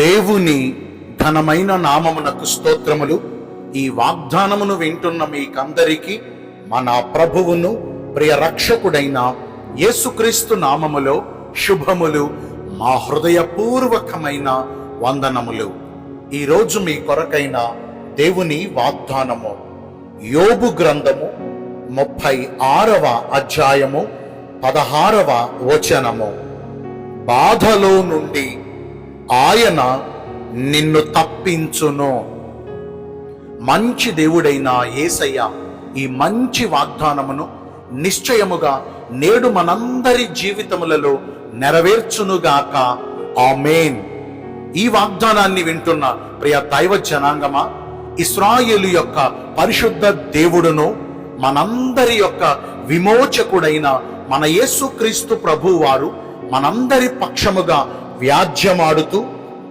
దేవుని ఘనమైన నామమునకు స్తోత్రములు. ఈ వాగ్దానమును వింటున్న మీకందరికీ మన ప్రభువును ప్రియ రక్షకుడైన యేసుక్రీస్తు నామములో శుభములు మా హృదయపూర్వకమైన వందనములు. ఈరోజు మీ కొరకైన దేవుని వాగ్దానము యోబు గ్రంథము ముప్పై ఆరవ అధ్యాయము పదహారవ వచనము. బాధలో నుండి ఆయన నిన్ను తప్పించును. మంచి దేవుడైన యేసయ్య ఈ మంచి వాగ్దానమును నిశ్చయముగా నేడు మనందరి జీవితములలో నెరవేర్చునుగాక. ఆమెన్. ఈ వాగ్దానాన్ని వింటున్న ప్రియ దైవ జనాంగమా ఇస్రాయేలు యొక్క పరిశుద్ధ దేవుడును మనందరి యొక్క విమోచకుడైన మన యేసుక్రీస్తు ప్రభువారు మనందరి పక్షముగా వ్యాజ్యమాడుతూ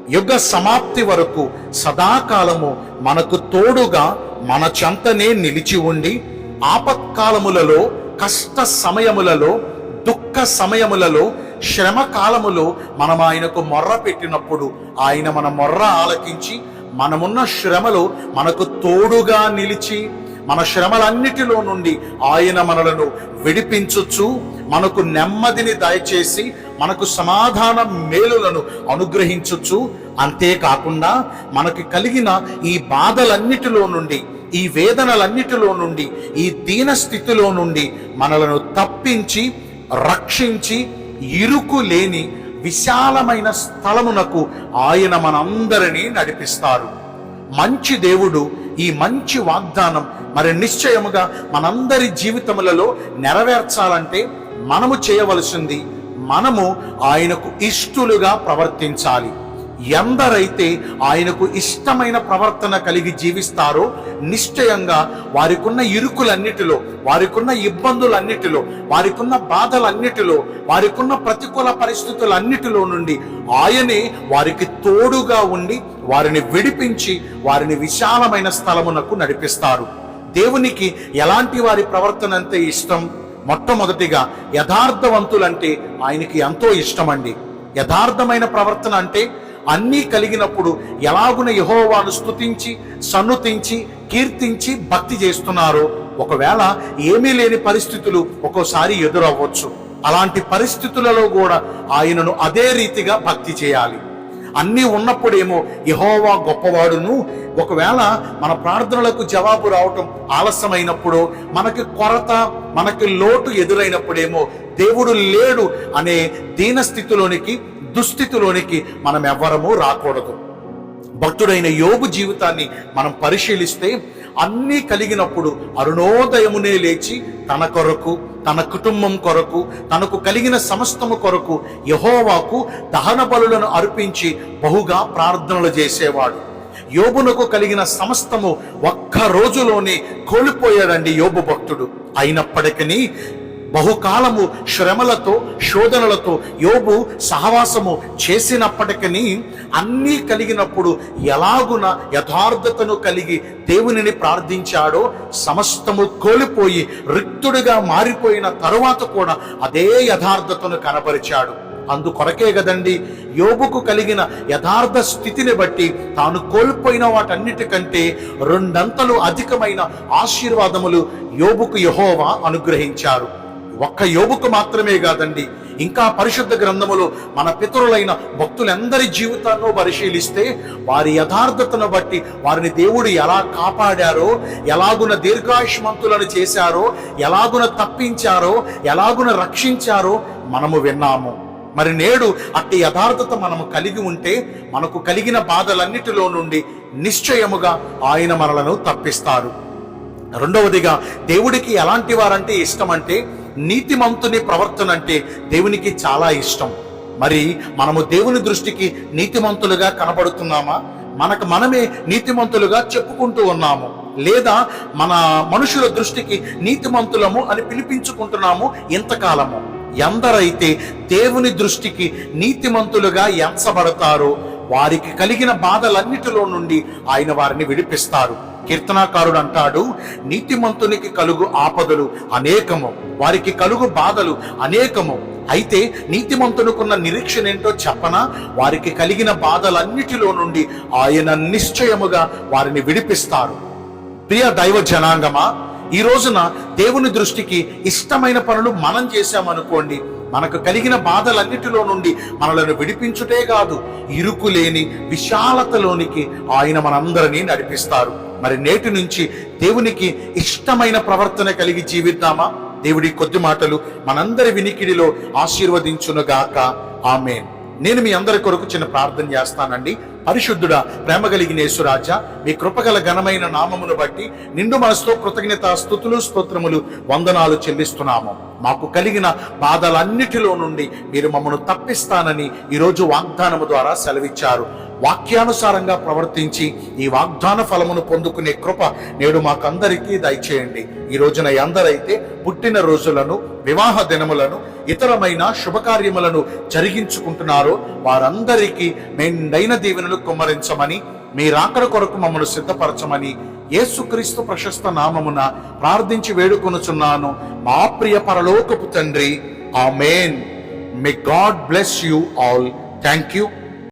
యుగ సమాప్తి వరకు సదాకాలము మనకు తోడుగా మన చెంతనే నిలిచి ఉండి ఆపత్కాలములలో కష్ట సమయములలో దుఃఖ సమయములలో శ్రమ కాలములో మనం ఆయనకు మొర్ర పెట్టినప్పుడు ఆయన మన మొర్ర ఆలకించి మనమున్న శ్రమలో మనకు తోడుగా నిలిచి మన శ్రమలన్నిటిలో నుండి ఆయన మనలను విడిపించుచు మనకు నెమ్మదిని దయచేసి మనకు సమాధాన మేలులను అనుగ్రహించవచ్చు అంతేకాకుండా మనకి కలిగిన ఈ బాధలన్నిటిలో నుండి ఈ వేదనలన్నిటిలో నుండి ఈ దీన స్థితిలో నుండి మనలను తప్పించి రక్షించి ఇరుకు లేని విశాలమైన స్థలమునకు ఆయన మనందరినీ నడిపిస్తారు. మంచి దేవుడు ఈ మంచి వాగ్దానం మరి నిశ్చయముగా మనందరి జీవితములలో నెరవేర్చాలంటే మనము చేయవలసింది మనము ఆయనకు ఇష్టలుగా ప్రవర్తించాలి. ఎందరైతే ఆయనకు ఇష్టమైన ప్రవర్తన కలిగి జీవిస్తారో నిశ్చయంగా వారికున్న ఇరుకులన్నిటిలో వారికున్న ఇబ్బందులన్నిటిలో వారికున్న బాధలన్నిటిలో వారికున్న ప్రతికూల పరిస్థితులన్నిటిలో నుండి ఆయనే వారికి తోడుగా ఉండి వారిని విడిపించి వారిని విశాలమైన స్థలమునకు నడిపిస్తారు. దేవునికి ఎలాంటి వారి ప్రవర్తన అంటే ఇష్టం? మొట్టమొదటిగా యథార్థవంతులంటే ఆయనకి ఎంతో ఇష్టమండి. యథార్థమైన ప్రవర్తన అంటే అన్నీ కలిగినప్పుడు ఎలాగున యహోవాను స్థుతించి సన్నుతించి కీర్తించి భక్తి చేస్తున్నారో ఒకవేళ ఏమీ లేని పరిస్థితులు ఒక్కోసారి ఎదురవ్వచ్చు. అలాంటి పరిస్థితులలో కూడా ఆయనను అదే రీతిగా భక్తి చేయాలి. అన్నీ ఉన్నప్పుడేమో యహోవా గొప్పవాడును. ఒకవేళ మన ప్రార్థనలకు జవాబు రావటం ఆలస్యమైనప్పుడు మనకి కొరత మనకి లోటు ఎదురైనప్పుడేమో దేవుడు లేడు అనే దీనస్థితిలోనికి దుస్థితిలోనికి మనం ఎవ్వరము రాకూడదు. భక్తుడైన యోగు జీవితాన్ని మనం పరిశీలిస్తే అన్నీ కలిగినప్పుడు అరుణోదయమునే లేచి తన కొరకు తన కుటుంబం కొరకు తనకు కలిగిన సమస్తము కొరకు యహోవాకు దహన బలులను అర్పించి బహుగా ప్రార్థనలు చేసేవాడు. యోబునకు కలిగిన సమస్తము ఒక్క రోజులోనే కోల్పోయాడండి యోబు భక్తుడు. అయినప్పటికీ బహుకాలము శ్రమలతో శోధనలతో యోబు సహవాసము చేసినప్పటికీ అన్నీ కలిగినప్పుడు ఎలాగున యథార్థతను కలిగి దేవునిని ప్రార్థించాడో సమస్తము కోల్పోయి రిక్తుడిగా మారిపోయిన తరువాత కూడా అదే యథార్థతను కనపరిచాడు అందుకొరకే కదండి యోబుకు కలిగిన యథార్థ స్థితిని బట్టి తాను కోల్పోయిన వాటన్నిటికంటే రెండంతలు అధికమైన ఆశీర్వాదములు యోబుకు యహోవా అనుగ్రహించారు. ఒక్క యోబుకు మాత్రమే కాదండి ఇంకా పరిశుద్ధ గ్రంథములో మన పితరులైన భక్తులందరి జీవితాల్లో పరిశీలిస్తే వారి యథార్థతను బట్టి వారిని దేవుడు ఎలా కాపాడారో ఎలాగున దీర్ఘాయుష్మంతులను చేశారో ఎలాగున తప్పించారో ఎలాగున రక్షించారో మనము విన్నాము. మరి నేడు అట్టి యథార్థత మనము కలిగి ఉంటే మనకు కలిగిన బాధలన్నిటిలో నుండి నిశ్చయముగా ఆయన మనలను తప్పిస్తారు. రెండవదిగా దేవుడికి ఎలాంటి వారంటే ఇష్టం అంటే నీతిమంతుని ప్రవర్తన అంటే దేవునికి చాలా ఇష్టం. మరి మనము దేవుని దృష్టికి నీతిమంతులుగా కనబడుతున్నామా? మనకు మనమే నీతిమంతులుగా చెప్పుకుంటూ ఉన్నాము. లేదా మన మనుషుల దృష్టికి నీతిమంతులము అని పిలిపించుకుంటున్నాము ఇంతకాలము. ఎందరైతే దేవుని దృష్టికి నీతిమంతులుగా ఎంచబడతారో వారికి కలిగిన బాధలన్నిటిలో నుండి ఆయన వారిని విడిపిస్తారు. కీర్తనాకారుడు అంటాడు నీతిమంతునికి కలుగు ఆపదలు అనేకము. వారికి కలుగు బాధలు అనేకము. అయితే నీతిమంతునుకున్న నిరీక్షణ ఏంటో చెప్పనా? వారికి కలిగిన బాధలన్నిటిలో నుండి ఆయన నిశ్చయముగా వారిని విడిపిస్తారు. ప్రియ దైవ జనాంగమా ఈ రోజున దేవుని దృష్టికి ఇష్టమైన పనులు మనం చేశామనుకోండి మనకు కలిగిన బాధలన్నిటిలో నుండి మనలను విడిపించుటే కాదు ఇరుకు లేని విశాలతలోనికి ఆయన మనందరినీ నడిపిస్తారు. మరి నేటి నుంచి దేవునికి ఇష్టమైన ప్రవర్తన కలిగి జీవిద్దామా? దేవుడి కొద్ది మాటలు మనందరి వినికిడిలో ఆశీర్వదించునుగాక. ఆమె నేను మీ అందరి కొరకు చిన్న ప్రార్థన చేస్తానండి. పరిశుద్ధుడా ప్రేమ కలిగిన యేసురాజ మీ కృపగల ఘనమైన నామమును బట్టి నిండు మనసుతో కృతజ్ఞత స్థుతులు స్తోత్రములు వందనాలు చెల్లిస్తున్నాము. మాకు కలిగిన బాధలన్నిటిలో నుండి మీరు మమ్మను తప్పిస్తానని ఈరోజు వాగ్దానము ద్వారా సెలవిచ్చారు. వాక్యానుసారంగా ప్రవర్తించి ఈ వాగ్దాన ఫలమును పొందుకునే కృప నేడు మాకందరికీ దయచేయండి. ఈ రోజున ఎందరైతే పుట్టిన రోజులను వివాహ దినములను ఇతరమైన శుభకార్యములను జరిగించుకుంటున్నారో. వారందరికీ మెండైన దీవెనలు కుమ్మరించమని మీ రాకడ కొరకు మమ్మల్ని సిద్ధపరచమని యేసుక్రీస్తు ప్రశస్త నామమున ప్రార్థించి వేడుకొనుచున్నాను. మా ప్రియ పరలోకపు తండ్రి amen. May God bless you all thank you